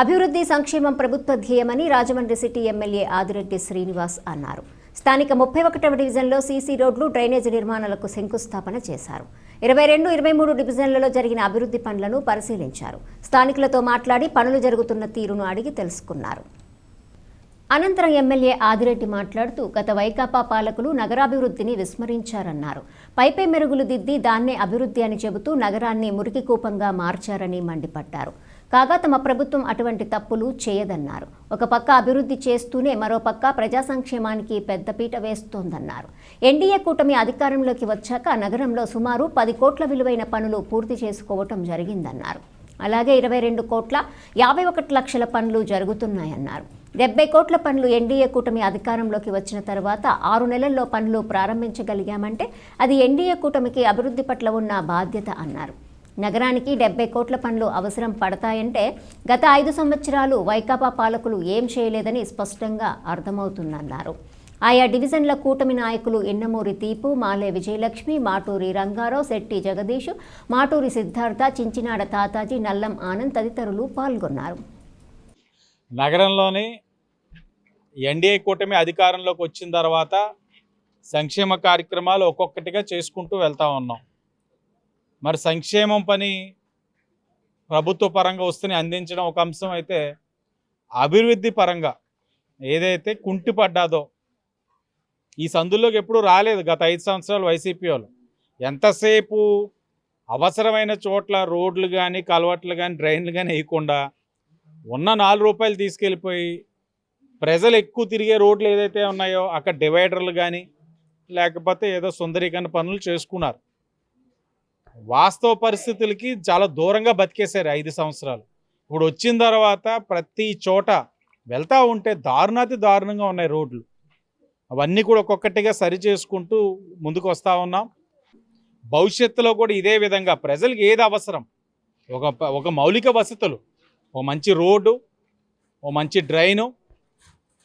అభివృద్ధి సంక్షేమం ప్రభుత్వ ధ్యేయమని రాజమండ్రి సిటీ ఎమ్మెల్యే ఆదిరెడ్డి శ్రీనివాస్ అన్నారు. స్థానిక ముప్పై ఒకటవ డివిజన్లో సీసీ రోడ్లు డ్రైనేజీ నిర్మాణాలకు శంకుస్థాపన చేశారు. ఇరవై రెండు ఇరవై మూడు డివిజన్లలో జరిగిన అభివృద్ధి పనులను పరిశీలించారు. స్థానికులతో మాట్లాడి పనులు జరుగుతున్న తీరును అడిగి తెలుసుకున్నారు. అనంతరం ఎమ్మెల్యే ఆదిరెడ్డి మాట్లాడుతూ గత వైకాపా పాలకులు నగరాభివృద్ధిని విస్మరించారన్నారు. పైపై మెరుగులు దిద్ది దాన్నే అభివృద్ధి అని చెబుతూ నగరాన్ని మురికి కూపంగా మార్చారని మండిపడ్డారు. కాగా తమ ప్రభుత్వం అటువంటి తప్పులు చేయదన్నారు. ఒక పక్క అభివృద్ధి చేస్తూనే మరో పక్క ప్రజా సంక్షేమానికి పెద్దపీట వేస్తోందన్నారు. ఎన్డీఏ కూటమి అధికారంలోకి వచ్చాక నగరంలో సుమారు పది కోట్ల విలువైన పనులు పూర్తి చేసుకోవటం జరిగిందన్నారు. అలాగే ఇరవై రెండు కోట్ల యాభై ఒకటి లక్షల పనులు జరుగుతున్నాయన్నారు. డెబ్బై కోట్ల పనులు ఎన్డీఏ కూటమి అధికారంలోకి వచ్చిన తర్వాత ఆరు నెలల్లో పనులు ప్రారంభించగలిగామంటే అది ఎన్డీఏ కూటమికి అభివృద్ధి పట్ల ఉన్న బాధ్యత అన్నారు. నగరానికి డెబ్బై కోట్ల పనులు అవసరం పడతాయంటే గత ఐదు సంవత్సరాలు వైకాపా పాలకులు ఏం చేయలేదని స్పష్టంగా అర్థమవుతుందన్నారు. ఆయా డివిజన్ల కూటమి నాయకులు ఎన్నమూరి తీపు మాలే విజయలక్ష్మి మాటూరి రంగారావు శెట్టి జగదీష్ మాటూరి సిద్ధార్థ చించినాడ తాతాజీ నల్లం ఆనంద్ తదితరులు పాల్గొన్నారు. నగరంలోని ఎన్డీఏ కూటమి అధికారంలోకి వచ్చిన తర్వాత సంక్షేమ కార్యక్రమాలు ఒక్కొక్కటిగా చేసుకుంటూ వెళ్తా ఉన్నాం. మరి సంక్షేమం పని ప్రభుత్వ పరంగా వస్తుని అందించడం ఒక అంశం అయితే అభివృద్ధి పరంగా ఏదైతే కుంటిపడ్డాదో ఈ సందుల్లోకి ఎప్పుడూ రాలేదు గత ఐదు సంవత్సరాలు వైసీపీ వాళ్ళు. ఎంతసేపు అవసరమైన చోట్ల రోడ్లు కానీ కలవట్లు కానీ డ్రైన్లు కానీ వేయకుండా ఉన్న నాలుగు రూపాయలు తీసుకెళ్ళిపోయి ప్రజలు ఎక్కువ తిరిగే రోడ్లు ఏదైతే ఉన్నాయో అక్కడ డివైడర్లు కానీ లేకపోతే ఏదో సుందరీకరణ పనులు చేసుకున్నారు. వాస్తవ పరిస్థితులకి చాలా దూరంగా బతికేశారు ఐదు సంవత్సరాలు. ఇప్పుడు వచ్చిన తర్వాత ప్రతి చోట వెళ్తూ ఉంటే దారుణాతి దారుణంగా ఉన్నాయి రోడ్లు. అవన్నీ కూడా ఒక్కొక్కటిగా సరి చేసుకుంటూ ముందుకు వస్తూ ఉన్నాం. భవిష్యత్తులో కూడా ఇదే విధంగా ప్రజలకు ఏది అవసరం? ఒక ఒక మౌలిక వసతులు. ఓ మంచి రోడ్డు ఓ మంచి డ్రైను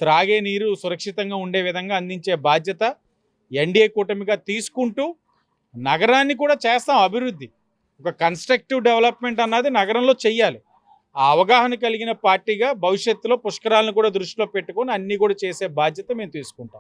త్రాగే నీరు సురక్షితంగా ఉండే విధంగా అందించే బాధ్యత ఎన్డీఏ కూటమిగా తీసుకుంటూ నగరాన్ని కూడా చేస్తాం అభివృద్ధి. ఒక కన్స్ట్రక్టివ్ డెవలప్మెంట్ అన్నది నగరంలో చెయ్యాలి. ఆ అవగాహన కలిగిన పార్టీగా భవిష్యత్తులో పుష్కరాలను కూడా దృష్టిలో పెట్టుకొని అన్నీ కూడా చేసే బాధ్యత మేము తీసుకుంటాం.